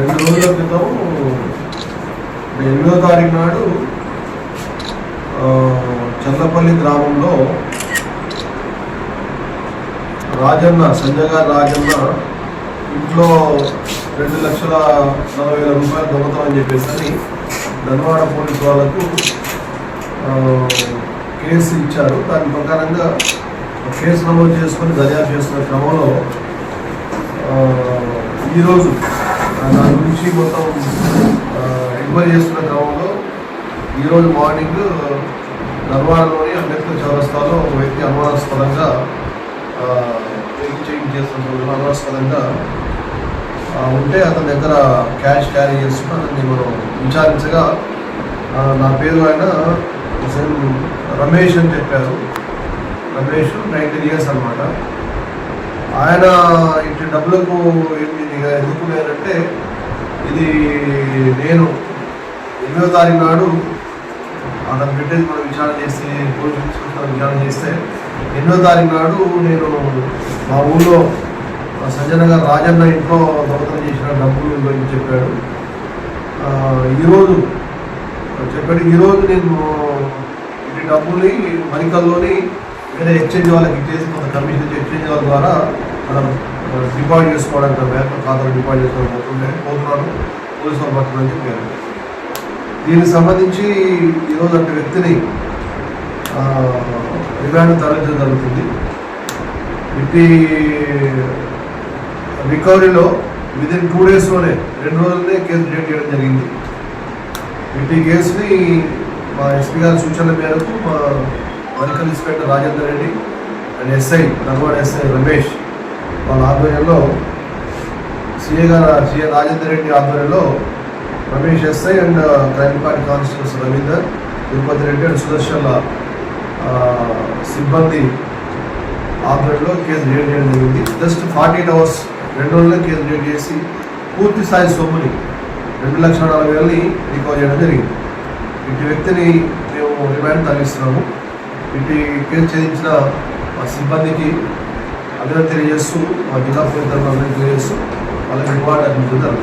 రెండు రోజుల క్రితం ఎనిమిదో తారీఖు నాడు చల్లపల్లి గ్రామంలో రాజన్న సంజయ్ గారు రాజన్న ఇంట్లో రెండు లక్షల నలభై వేల రూపాయలు దొంగతనం చెప్పేసి అని ధనవాడ పోలీసు వాళ్ళకు కేసు ఇచ్చారు. దాని ప్రకారంగా కేసు నమోదు చేసుకొని దర్యాప్తు చేస్తున్న క్రమంలో ఈరోజు దాని గురించి మొత్తం ఎంక్వైరీ చేస్తున్న క్రమంలో ఈరోజు మార్నింగ్ నర్వాడలోని అంబేద్కర్ చౌరస్తాలో ఒక వ్యక్తి అనుమానాస్పదంగా చేంజ్ చేస్తున్న సందర్భంలో అనుమానాస్పదంగా ఉంటే అతని దగ్గర క్యాష్ క్యారీ చేస్తున్నా అతన్ని మనం విచారించగా నా పేరు ఆయన అసలు రమేష్ అని చెప్పారు. రమేష్ నైన్టీన్ ఇయర్స్ అనమాట ఆయన ఇటు డబ్బులకు ఎందుకు ఇది ఇది నేను ఎనిమిదో తారీఖు నాడు అతను పెట్టేది మనం విచారణ చేసి పోలీసు విచారణ చేస్తే ఎనిమిదో తారీఖు నాడు నేను మా ఊళ్ళో సజ్జన గారు రాజన్న ఇంట్లో దొంగతనం చేసిన డబ్బులు గురించి చెప్పాడు. ఈరోజు చెప్పాడు ఈరోజు నేను ఈ డబ్బుల్ని మరికల్లోని వేరే ఎక్స్చేంజ్ వాళ్ళకి ఇచ్చేసి కొంత కమిషన్ ఎక్స్చేంజ్ వాళ్ళ ద్వారా మనం డిపాజిట్ చేసుకోవడానికి బ్యాంకు ఖాతాలో డిపాజిట్ చేసుకోవడం పోతుండే పోతున్నాను పోలీసు వాళ్ళు పడుతుందని చెప్పారు. దీనికి సంబంధించి ఈరోజు అంటే వ్యక్తిని రిమాండ్ తరలించడం జరుగుతుంది. ఇట్టి రికవరీలో విదిన్ టూ డేస్లోనే రెండు రోజులనే కేసు డేట్ చేయడం జరిగింది. ఇట్టి కేసుని మా ఎస్పీ గారి సూచనల మేరకు మా medical inspector Rajender Reddy and SI Dharwada SI Ramesh వాళ్ళ ఆధ్వర్యంలో సిఏ గారు సిఏ రాజేందర్ రెడ్డి ఆధ్వర్యంలో Ramesh SI and crime party constables Ravinder Tirupati Reddy and సుదర్శన్ల సిబ్బంది ఆధ్వర్యంలో కేసు రియేట్ చేయడం జరిగింది. జస్ట్ ఫార్టీ ఎయిట్ అవర్స్ రెండు రోజుల్లో కేసు రియేట్ చేసి పూర్తి స్థాయి సొమ్ముని రెండు లక్షల నలభై వేలని రికవర్ చేయడం జరిగింది. ఇటు వ్యక్తిని మేము రిమాండ్ తరలిస్తున్నాము. ఇటు కేసు ఛేదించిన సిబ్బందికి అభినందన తెలియజేస్తూ మా జిల్లా ప్రభుత్వం తరఫున తెలియజేస్తూ వాళ్ళకి రివార్డ్ అందించడం